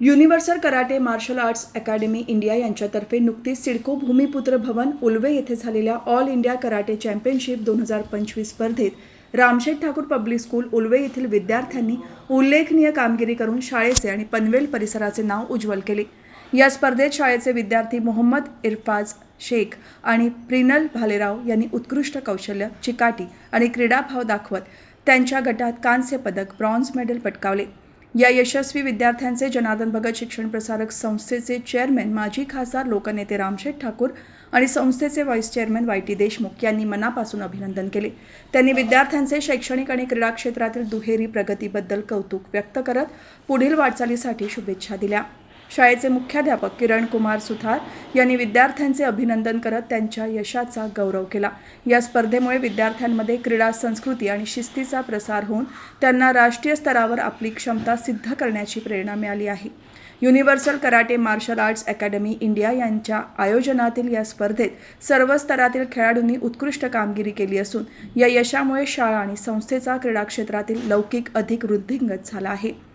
Universal karate martial arts academy India यांच्यातर्फे नुकतीच सिडको भूमिपुत्र भवन उल्वे येथे झालेल्या ऑल इंडिया कराटे चॅम्पियनशिप दोन हजार पंचवीस स्पर्धेत रामशेठ ठाकूर पब्लिक स्कूल उल्वे येथील विद्यार्थ्यांनी उल्लेखनीय कामगिरी करून शाळेचे आणि पनवेल परिसराचे नाव उज्ज्वल केले. या स्पर्धेत शाळेचे विद्यार्थी मोहम्मद इरफाज शेख आणि प्रिनल भालेराव यांनी उत्कृष्ट कौशल्य चिकाटी आणि क्रीडाभाव दाखवत त्यांच्या गटात कांस्य पदक ब्रॉन्झ मेडल पटकावले. या यशस्वी विद्यार्थ्यांचे जनार्दन भगत शिक्षण प्रसारक संस्थेचे चेअरमॅन माजी खासदार लोकनेते रामशेठ ठाकूर आणि संस्थेचे vice chairman Y T Deshmukh यांनी मनापासून अभिनंदन केले. त्यांनी विद्यार्थ्यांचे शैक्षणिक आणि क्रीडा क्षेत्रातील दुहेरी प्रगतीबद्दल कौतुक व्यक्त करत पुढील वाटचालीसाठी शुभेच्छा दिल्या. शाळेचे मुख्याध्यापक किरण कुमार सुथार यांनी विद्यार्थ्यांचे अभिनंदन करत त्यांच्या यशाचा गौरव केला. या स्पर्धेमुळे विद्यार्थ्यांमध्ये क्रीडा संस्कृती आणि शिस्तीचा प्रसार होऊन त्यांना राष्ट्रीय स्तरावर आपली क्षमता सिद्ध करण्याची प्रेरणा मिळाली आहे. Universal karate martial arts academy India यांच्या आयोजनातील या स्पर्धेत सर्व स्तरातील खेळाडूंनी उत्कृष्ट कामगिरी केली असून या यशामुळे शाळा आणि संस्थेचा क्रीडा क्षेत्रातील लौकिक अधिक वृद्धिंगत झाला आहे.